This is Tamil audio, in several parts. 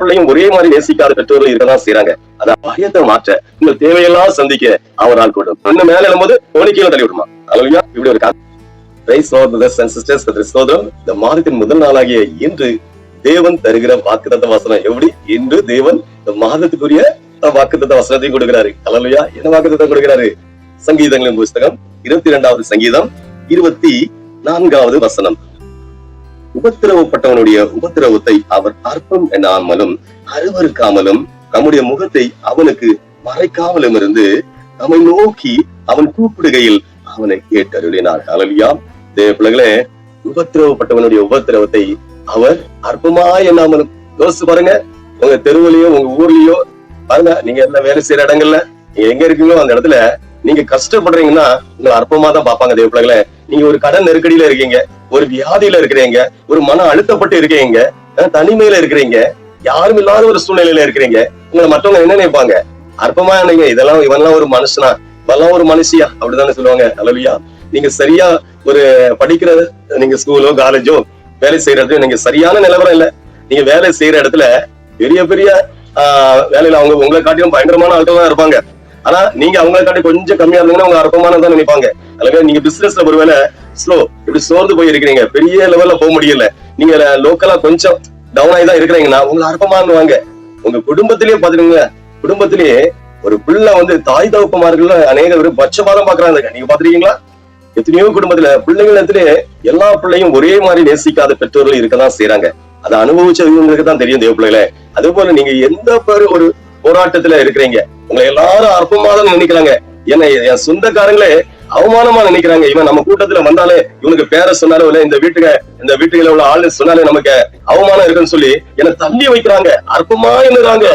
பிள்ளையும் ஒரே மாதிரி நேசிக்காத பெற்றோர்கள் இருக்கதான் செய்யறாங்க அத பயத்தை மாற்ற உங்கள் தேவையெல்லாம் சந்திக்க அவரால் கூடும் இன்னும் மேல எழும்போது கீழே தள்ளி விடுமா? அலுவலியா இப்படி ஒரு praise lord brothers and sisters சோதரம் இந்த மாதத்தின் முதல் நாளாகிய இன்று தேவன் தருகிற வாக்குத்தத்த வசனம் எப்படி? இன்று தேவன் இந்த மாதத்துக்குரிய வாக்குத்தத்த வசனத்தையும் கொடுக்கிறாரு. அலலுயா என்ன வாக்குத்தத்தம் கொடுக்கிறாரு? சங்கீதங்களின் புஸ்தகம் இருபத்தி இரண்டாவது சங்கீதம் இருபத்தி நான்காவது வசனம். உபத்திரவப்பட்டவனுடைய உபத்திரவத்தை அவர் அற்பம் எண்ணாமலும் அருவருக்காமலும் நம்முடைய முகத்தை அவனுக்கு மறைக்காமலும் இருந்து நம்மை நோக்கி அவன் கூப்பிடுகையில் அவனை கேட்டருளினார். அலலியா தேவப்பிள்ளைகளே உபத்திரவப்பட்டவனுடைய உபத்திரவத்தை அவர் அற்பமா எண்ணாமலும். யோசிச்சு பாருங்க உங்க தெருவுலயோ உங்க ஊர்லயோ பாருங்க நீங்க எல்லாம் வேலை செய்யற இடங்கள்ல நீங்க எங்க இருக்கீங்களோ அந்த இடத்துல நீங்க கஷ்டப்படுறீங்கன்னா உங்களை அற்பமா தான் பாப்பாங்க தேவ நீங்க ஒரு கடன் நெருக்கடியில இருக்கீங்க ஒரு வியாதியில இருக்கிறீங்க ஒரு மன அழுத்தப்பட்டு இருக்கீங்க தனிமையில இருக்கிறீங்க யாரும் இல்லாத ஒரு சூழ்நிலையில இருக்கிறீங்க உங்களை மற்றவங்க என்ன நினைப்பாங்க? அற்பமா நீங்க இதெல்லாம் இவன்லாம் ஒரு மனுஷனா? இவெல்லாம் ஒரு மனுஷியா? அப்படிதானே சொல்லுவாங்க. அலவியா நீங்க சரியா ஒரு படிக்கிற நீங்க ஸ்கூலோ காலேஜோ வேலை செய்யறது நீங்க சரியான நிலவரம் இல்ல. நீங்க வேலை செய்யற இடத்துல பெரிய பெரிய ஆஹ் வேலையில அவங்க உங்களை காட்டியும் பயங்கரமான ஆட்கள் தான் இருப்பாங்க. ஆனா நீங்க அவங்களை காட்டி கொஞ்சம் கம்மியா இருந்தீங்கன்னா அவங்க அற்பமானதான் நினைப்பாங்க. அல்லது நீங்க பிசினஸ்ல ஒருவேளை ஸ்லோ இப்படி சோர்ந்து போய் இருக்கிறீங்க பெரிய லெவல்ல போக முடியல. நீங்க லோக்கலா கொஞ்சம் டவுன் ஆகி தான் இருக்கிறீங்கன்னா உங்களை அற்பமானுவாங்க. உங்க குடும்பத்திலேயே பாத்துக்கோங்க. குடும்பத்திலேயே ஒரு பிள்ளை வந்து தாய் தகப்பமார்கள் அநேக பேர் பட்சபாதம் பாக்குறாங்க. நீங்க பாத்துருக்கீங்களா? எத்தனையோ குடும்பத்துல பிள்ளைங்களத்திலே எல்லா பிள்ளையும் ஒரே மாதிரி நேசிக்காத பெற்றோர்கள் இருக்கதான் செய்யறாங்க அதை அனுபவிச்சவங்களுக்கு தான் தெரியும் தேவ பிள்ளைகளே அதே போல நீங்க எந்த பேரு ஒரு போராட்டத்துல இருக்கிறீங்க. உங்களை எல்லாரும் அற்பமா தான் நினைக்கிறாங்க ஏன்னா என் சொந்தக்காரங்களே அவமானமா நினைக்கிறாங்க. இவன் நம்ம கூட்டத்துல வந்தாலே இவனுக்கு பேர சொன்னாலும் இல்ல இந்த வீட்டுக்கு இந்த வீட்டுல உள்ள ஆளு சொன்னாலே நமக்கு அவமானம் இருக்குன்னு சொல்லி என்ன தள்ளி வைக்கிறாங்க. அற்பமா என்னறாங்க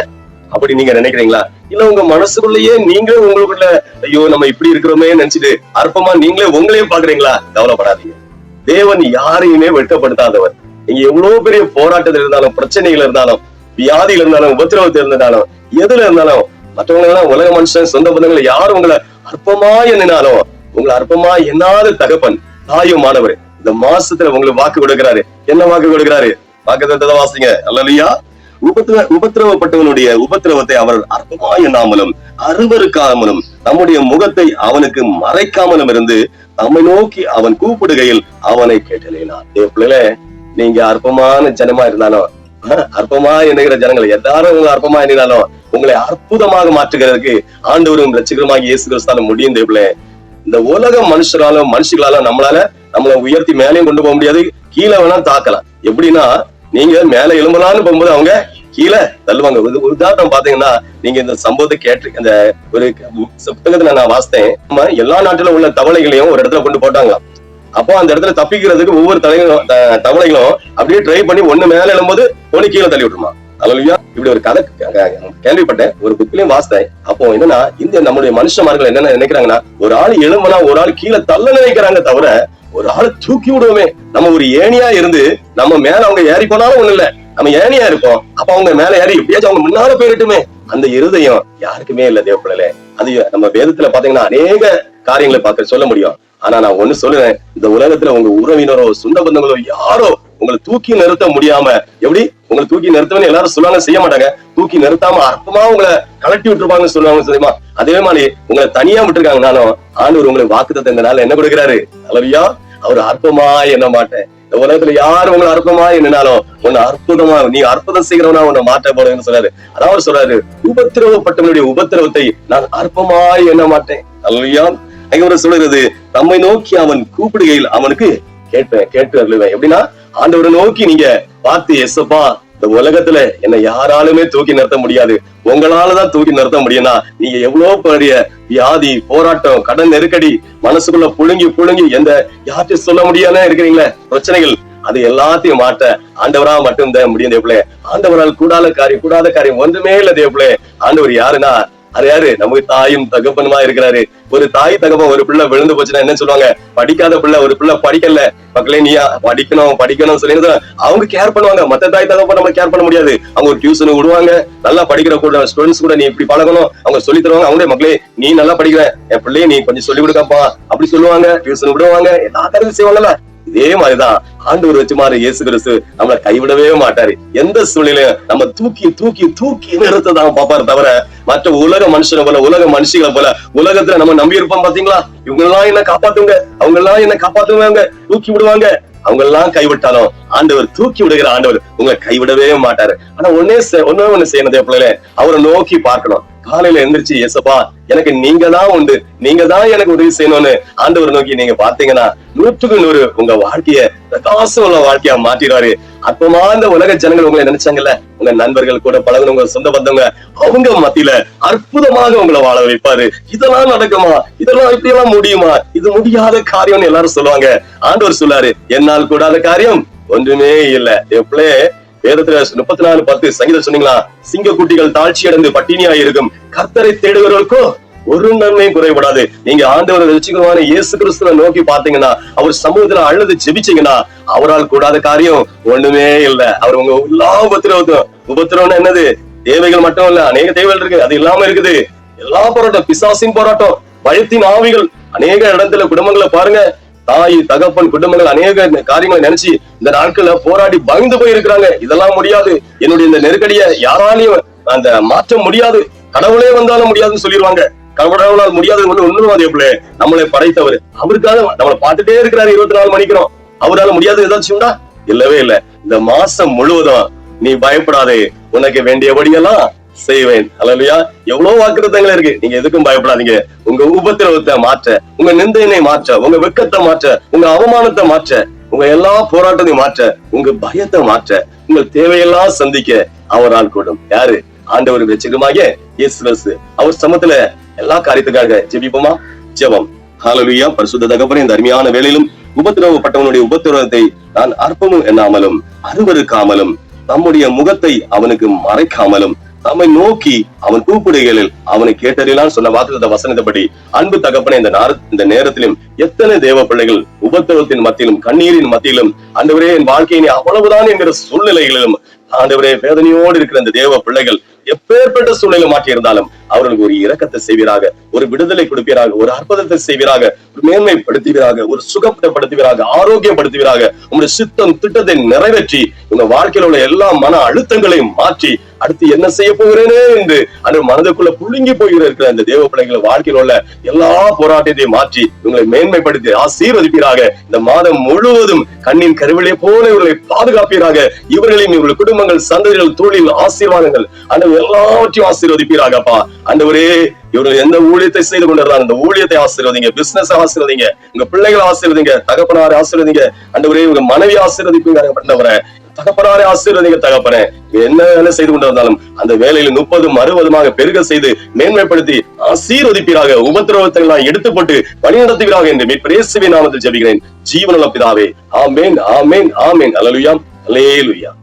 அப்படி நீங்க நினைக்கிறீங்களா? இல்ல உங்க மனசுக்குள்ளேயே நீங்களே உங்களுக்குள்ள ஐயோ நம்ம இப்படி இருக்கிறோமே நினைச்சிட்டு அற்பமா நீங்களே உங்களையும் பாக்குறீங்களா கவலைப்படாதீங்க. தேவன் யாரையுமே வெட்கப்படுத்தாதவர். நீங்க எவ்வளவு பெரிய போராட்டத்தில் இருந்தாலும் பிரச்சனைகள் இருந்தாலும் வியாதியில் இருந்தாலும் உபத்திரவத்தில் இருந்தாலும் எதுல இருந்தாலும் மற்றவங்க எல்லாம் உலக மனுஷன் சொந்த பந்தங்களை யாரும் உங்களை அற்பமா எண்ணினாலும் உங்களை அற்பமா எண்ணாத தகப்பன் தாயும் மாணவர். இந்த மாசத்துல உங்களுக்கு வாக்கு கொடுக்கிறாரு. என்ன வாக்கு கொடுக்கிறாரு? வாக்கு தத்ததை வாசிங்க. அல்லையா உபத்திர உபத்திரவப்பட்டவனுடைய உபத்திரவத்தை அவர் அற்பமா எண்ணாமலும் அருவருக்காமலும் நம்முடைய முகத்தை அவனுக்கு மறைக்காமலும் இருந்து நம்மை நோக்கி அவன் கூப்பிடுகையில் அவனை கேட்டலேனார். பிள்ளைல நீங்க அற்பமான ஜனமா இருந்தாலும் அற்பமா எண்ணுகிற ஜனங்கள் எல்லாரும் உங்களை அற்பமா எண்ணினாலும் உங்களை அற்புதமாக மாற்றுகிறதுக்கு ஆண்டவரும் ரசிகரமாக இயேசு கிறிஸ்தால முடியும் தேவளே இந்த உலக மனுஷராலும் மனுஷங்களாலும் நம்மளால நம்மளை உயர்த்தி மேலேயும் கொண்டு போக முடியாது. கீழே வேணா தாக்கலாம். எப்படின்னா நீங்க மேல எலும்பலான்னு போகும்போது அவங்க கீழே தள்ளுவாங்க. ஒரு உதாரணம் பாத்தீங்கன்னா நீங்க இந்த சம்பவத்தை கேட்டு இந்த ஒரு புத்தகத்துல நான் வாசித்தேன். நம்ம எல்லா நாட்டுல உள்ள தவளைகளையும் ஒரு இடத்துல கொண்டு போட்டாங்க அப்போ அந்த இடத்துல தப்பிக்கிறதுக்கு ஒவ்வொரு தலைகளும் தவளைகளும் அப்படியே ட்ரை பண்ணி ஒண்ணு மேல எழும்போது ஒண்ணு கீழே தள்ளி விட்டுருமா? அலலுயா இப்படி ஒரு கதை கேள்விப்பட்டேன். ஒரு புக்லயும் வாசித்தேன். அப்போ என்னன்னா இந்த நம்முடைய மனுஷமார்கள் என்னென்ன நினைக்கிறாங்கன்னா ஒரு ஆள் எழும்புனா ஒரு ஆள் கீழே தள்ள நினைக்கிறாங்க தவிர ஒரு ஆளை தூக்கி விடுவோமே. நம்ம ஒரு ஏணியா இருந்து நம்ம மேல அவங்க ஏறி போனாலும் ஒண்ணு இல்ல. நம்ம ஏனியா இருப்போம். அப்ப அவங்க மேல ஏறி எப்படியாச்சும் அவங்க முன்னால போயிட்டுமே அந்த இருதயம் யாருக்குமே இல்ல தேவப்பிள்ளை அது நம்ம வேதத்துல பாத்தீங்கன்னா அநேக காரியங்களை பார்க்க சொல்ல முடியும். ஆனா நான் ஒண்ணு சொல்லுறேன் இந்த உலகத்துல உங்க உறவினரோ சொந்த பந்தங்களோ யாரோ உங்களை தூக்கி நிறுத்த முடியாம எப்படி? உங்களை தூக்கி நிறுத்தவன்னு எல்லாரும் சொல்லுவாங்க செய்ய மாட்டாங்க. தூக்கி நிறுத்தாம அற்பமா உங்களை கலட்டி விட்டுருப்பாங்கன்னு சொல்லுவாங்க தெரியுமா? அதே மாதிரி உங்களை தனியா விட்டுருக்காங்கனாலும் ஆண்டவர் உங்களுக்கு வாக்கு இந்த என்ன கொடுக்குறாரு? அளவியா அவர் அற்பமா என்ன மாட்டேன். இந்த உலகத்துல யாரு உங்களை அற்பமா எண்ணினாலும் உன்னை அற்புதமா நீ அற்புதம் செய்கிறவனா உன்னை மாற்ற போறேன்னு சொல்றாரு. அதான் அவர் சொல்றாரு உபத்திரவப்பட்டவனுடைய உபத்திரவத்தை நான் அற்பமா எண்ண மாட்டேன். அல்லையா. அங்க ஒரு சொல்றது நம்மை நோக்கி அவன் கூப்பிடுகையில் அவனுக்கு கேட்பேன் கேட்டு அருளுவேன். எப்படின்னா ஆண்டவரை நோக்கி நீங்க பார்த்து எஸ்ப்பா இந்த உலகத்துல என்ன யாராலுமே தூக்கி நிறுத்த முடியாது. உங்களாலதான் தூக்கி நிறுத்த முடியும்னா நீங்க எவ்வளவு பெரிய வியாதி போராட்டம் கடன் நெருக்கடி மனசுக்குள்ள புழுங்கி புழுங்கி எந்த யார்ட்டும் சொல்ல முடியாத இருக்கிறீங்களே? பிரச்சனைகள் அது எல்லாத்தையும் மாட்ட ஆண்டவரா மட்டும் தான் முடியும் தேவப்பிள்ளை ஆண்டவரால் கூடாத காரியம் கூடாத காரியம் ஒன்றுமே இல்ல தேவப்பிள்ளை ஆண்டவர் யாருன்னா அது யாரு? நமக்கு தாயும் தகப்பனுமா இருக்கிறாரு. ஒரு தாய் தகப்பன் ஒரு பிள்ளை விழுந்து போச்சுன்னா என்ன சொல்லுவாங்க? படிக்காத பிள்ளை ஒரு பிள்ளை படிக்கல. மக்களே நீயா படிக்கணும் படிக்கணும் சொல்லி அவங்க கேர் பண்ணுவாங்க. மத்த தாய் தகப்பன் நம்ம கேர் பண்ண முடியாது. அவங்க ஒரு டியூஷன் விடுவாங்க. நல்லா படிக்கிற கூட ஸ்டூடெண்ட்ஸ் கூட நீ இப்படி பழகணும். அவங்க சொல்லி தருவாங்க. அவங்களே மக்களே நீ நல்லா படிக்கிற. என் பிள்ளைய நீ கொஞ்சம் சொல்லி கொடுக்கப்பா. அப்படி சொல்லுவாங்க. டியூஷன் விடுவாங்க. எல்லா காரியத்தையும் செய்வாங்கல்ல. இதே மாதிரிதான் ஆண்டவர் வச்சு இயேசு கிறிஸ்து நம்மளை கைவிடவே மாட்டாரு. எந்த சூழ்நிலையும் நம்ம தூக்கி தூக்கி தூக்கி நிறுத்ததான் பாப்பாரு தவிர மற்ற உலக மனுஷனை போல உலக மனுஷங்களை போல உலகத்துல நம்ம நம்பி இருப்போம் பாத்தீங்களா இவங்க எல்லாம் என்ன காப்பாத்துங்க. அவங்க எல்லாம் என்ன காப்பாத்துவாங்க. தூக்கி விடுவாங்க. அவங்க எல்லாம் கைவிட்டாலும் ஆண்டவர் தூக்கி விடுகிற ஆண்டவர் உங்களை கைவிடவே மாட்டாரு. ஆனா ஒன்னே ஒன்னே ஒண்ணு செய்யணும் தேவையில்ல அவரை நோக்கி பார்க்கணும். காலையில எந்திரிச்சு எசப்பா எனக்கு நீங்க தான் உண்டு. நீங்க தான் எனக்கு உதவி செய்யணும்னு ஆண்டவர் நோக்கி நீங்க பாத்தீங்கன்னா நூற்றுக்கு நூறு உங்க வாழ்க்கைய பிரகாசம் உள்ள வாழ்க்கையா மாற்றிடுவாரு. அற்பமா இந்த உலக ஜனங்கள் உங்களை நினைச்சாங்கல்ல? உங்க நண்பர்கள் கூட பழகுனவங்க சொந்த பந்தவங்க அவங்க மத்தியில அற்புதமாக உங்களை வாழ வைப்பாரு. இதெல்லாம் நடக்குமா? இதெல்லாம் இப்படி எல்லாம் முடியுமா? இது முடியாத காரியம்னு எல்லாரும் சொல்லுவாங்க. ஆண்டவர் சொல்லாரு என்னால் கூடாத காரியம் ஒன்றுமே இல்ல. எப்பளே வேதத்துல முப்பத்தி நாலு பத்து சங்கீதம் சொன்னீங்களா? சிங்க குட்டிகள் தாழ்ச்சி அடைந்து பட்டினியா இருக்கும் கர்த்தரை தேடுகிறவர்களுக்கும் ஒரு நன்மையும் குறைபடாது. நீங்க ஆண்டவர் ரசிகமான இயேசு கிறிஸ்துவ நோக்கி பாத்தீங்கன்னா அவர் சமூகத்துல அழுது ஜெபிச்சீங்கன்னா அவரால் கூடாத காரியம் ஒண்ணுமே இல்ல. அவர் உங்க எல்லா உபத்திரவத்தும் உபத்திரவம்னா என்னது? தேவைகள் மட்டும் இல்ல. அநேக தேவைகள் இருக்கு. அது இல்லாம இருக்குது. எல்லா போராட்டம் பிசாசின் போராட்டம் பயத்தின் ஆவிகள் அநேக இடத்துல குடும்பங்களை பாருங்க. தாய் தகப்பன் குடும்பங்கள் அநேக காரியங்களை நினைச்சு இந்த நாட்கள்ல போராடி பயந்து போயிருக்கிறாங்க. இதெல்லாம் முடியாது. என்னுடைய இந்த நெருக்கடியை யாராலையும் அந்த மாற்ற முடியாது. கடவுளே வந்தாலும் முடியாதுன்னு சொல்லிடுவாங்க. கடவுளால் முடியாது ஒண்ணு ஒண்ணும் அதே போல நம்மளை படைத்தவர். அவருக்காக நம்மளை பார்த்துட்டே இருக்கிறாரு இருபத்தி நாலு மணிக்கிறோம் அவரால முடியாது ஏதாச்சும் உண்டா? இல்லவே இல்ல. இந்த மாசம் முழுவதும் நீ பயப்படாதே. உனக்கு வேண்டியபடியெல்லாம் செய்வேன். அலலுயா எவ்வளவு வாக்குறுத்தங்கள் இருக்கு. நீங்க எதுக்கும் பயப்படாதீங்க. உங்க உபத்திரவத்தை மாற்ற உங்க நிந்தையினை மாற்ற உங்க வெக்கத்தை மாற்ற உங்க அவமானத்தை மாற்ற உங்க எல்லா போராட்டத்தையும் மாற்ற உங்க பயத்தை மாற்ற உங்கள் தேவையெல்லாம் சந்திக்க அவரால் கூடும். யாரு? ஆண்டவர் வச்சுக்கமாக இயேசு அவர் சமத்துல எல்லா காரியத்துக்காக ஜெபிப்போமா? ஜெபம். ஹாலலுயா பரிசுத்த தகப்பனே இந்த அருமையான வேளையிலும் உபத்திரவப்பட்டவனுடைய உபத்திரவத்தை நான் அற்பமும் எண்ணாமலும் அருவருக்காமலும் தம்முடைய முகத்தை அவனுக்கு மறைக்காமலும் நம்மை நோக்கி அவன் கூப்பிடுகைகளில் அவனை கேட்டறியலாம் சொன்ன வாக்குத்த வசனத்தபடி அன்பு தகப்பனை இந்த இந்த நேரத்திலும் எத்தனை தேவ பிள்ளைகள் உபத்திரவத்தின் மத்தியிலும் கண்ணீரின் மத்தியிலும் அந்தவரே என் வாழ்க்கையினை அவ்வளவுதான் என்கிற சூழ்நிலைகளிலும் ஆண்டவரே வேதனையோடு இருக்கிற இந்த தேவ பிள்ளைகள் எப்பேற்பட்ட சூழ்நிலை மாற்றி இருந்தாலும் அவர்களுக்கு ஒரு இரக்கத்தை செய்வீராக ஒரு விடுதலை கொடுப்பீராக ஒரு அற்புதத்தை செய்வீராக ஒரு மேன்மைப்படுத்துவீராக ஒரு சுகப்படுத்துவீராக ஆரோக்கியப்படுத்துவீராக உங்களுடைய சித்தம் திட்டத்தை நிறைவேற்றி உங்க வாழ்க்கையில உள்ள எல்லா மன அழுத்தங்களையும் மாற்றி அடுத்து என்ன செய்ய போகிறேனே என்று அந்த மனதுக்குள்ள புழுங்கி போகிற இருக்கிற அந்த தேவ பிள்ளைகள் வாழ்க்கையில் உள்ள எல்லா போராட்டத்தையும் மாற்றி உங்களை மேன்மைப்படுத்தி ஆசீர்வதிப்பீராக. இந்த மாதம் முழுவதும் கண்ணின் கருவிலே போல இவர்களை பாதுகாப்பீராக. இவர்களையும் இவர்கள் குடும்பங்கள் சந்ததிகள் தொழில் ஆசீர்வாதங்கள் அந்த எல்லாவற்றையும் ஆசீர்வதிப்பீராகப்பா. ஆண்டவரே இவர்கள் எந்த ஊழியத்தை செய்து கொண்டிருந்தாங்க அந்த ஊழியத்தை ஆசீர்வதிங்க பிசினஸ் ஆசீர்வதிங்க உங்க பிள்ளைகளை ஆசீர்வதிங்க தகப்பனாரை ஆசீர்வதிங்க. ஆண்டவரே உங்க மனைவி ஆசீர்வதிப்பீங்க பண்ணவரை தகப்பனாரை ஆசீர்வதிங்க தகப்பனே. என்ன வேலை செய்து கொண்டிருந்தாலும் அந்த வேலையில முப்பதும் அறுபதுமாக பெருக செய்து மேன்மைப்படுத்தி ஆசீர்வதிப்பீராக. உபத்திரவத்தை எல்லாம் எடுத்துப்பட்டு வழிநடத்துகிறாக வழிநடத்துவீராக என்று மீட்பிரேசுவின் நாமத்தில் ஜபிக்கிறேன். ஜீவனுள்ள பிதாவே ஆமேன் ஆமேன் ஆமேன். அலலுயாம் அல்லேலுயா